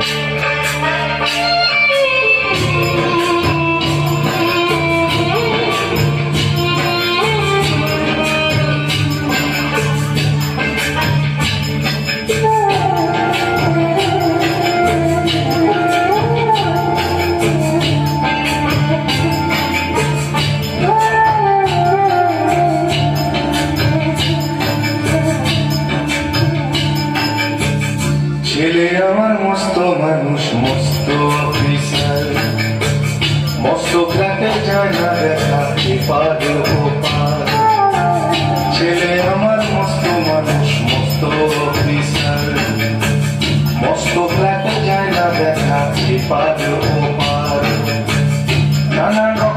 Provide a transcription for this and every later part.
ছেলে মানুষ মস্ত অফিসার। মস্ত ফ্ল্যাটে জানা না কি এপার ওপার। ছেলে আমার মস্ত মানুষ, মস্ত অফিসার। মস্ত ফ্ল্যাটে জানা দেখা, এপার ওপার। পার রকম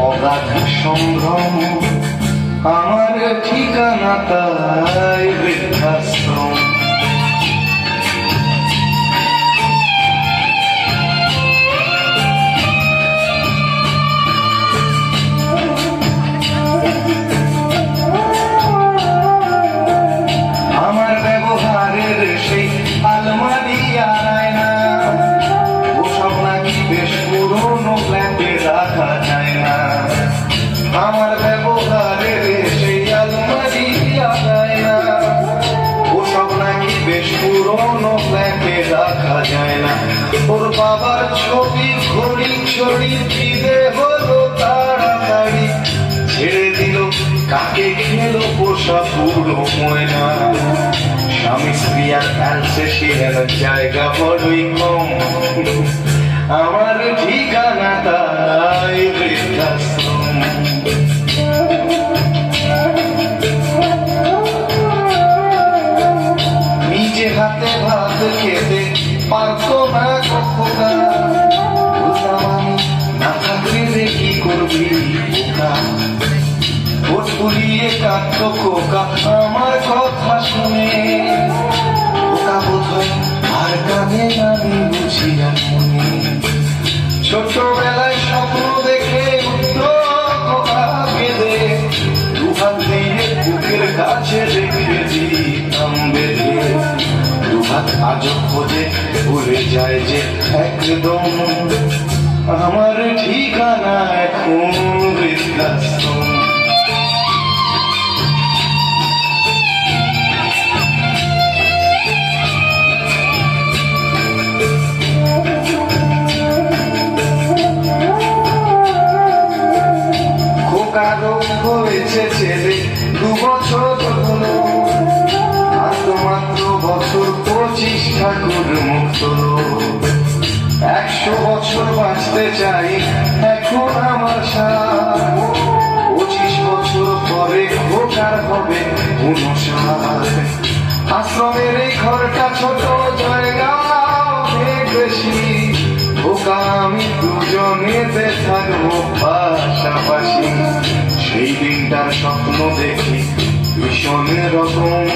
অগাধ সংগ্রাম আমার ঠিকানা তাই বৃদ্ধাশ্রম। ওর বাবার ছবি, ঘড়ি ছড়ি ফিরে হলো তাড়াতাড়ি ছেড়ে দিল, কাকে খেল পোষা পুরো ময়না স্বামী স্ত্রী আর ফ্যান্সে ছিলেন জায়গা বড়ই কম। আমার ঠিকানা তাই কাঁদতো আমার কথা শুনে। মনে ছোটবেলায় স্বপ্ন দেখে দিয়ে কাছে রেখে বেঁধে। যায় যে একদম। আমার ঠিকানা এখন বৃদ্ধাশ্রম হয়েছে ছেলে দু বছর মাত্র বছর পঁচিশ একশো বছর বাঁচতে চাই স্বপ্ন দেখি ভীষণ রকম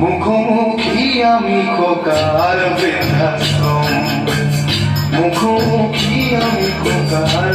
মুখোমুখি আমি খোকার বৃদ্ধাশ্রম। মুখোমুখি আমি খোকার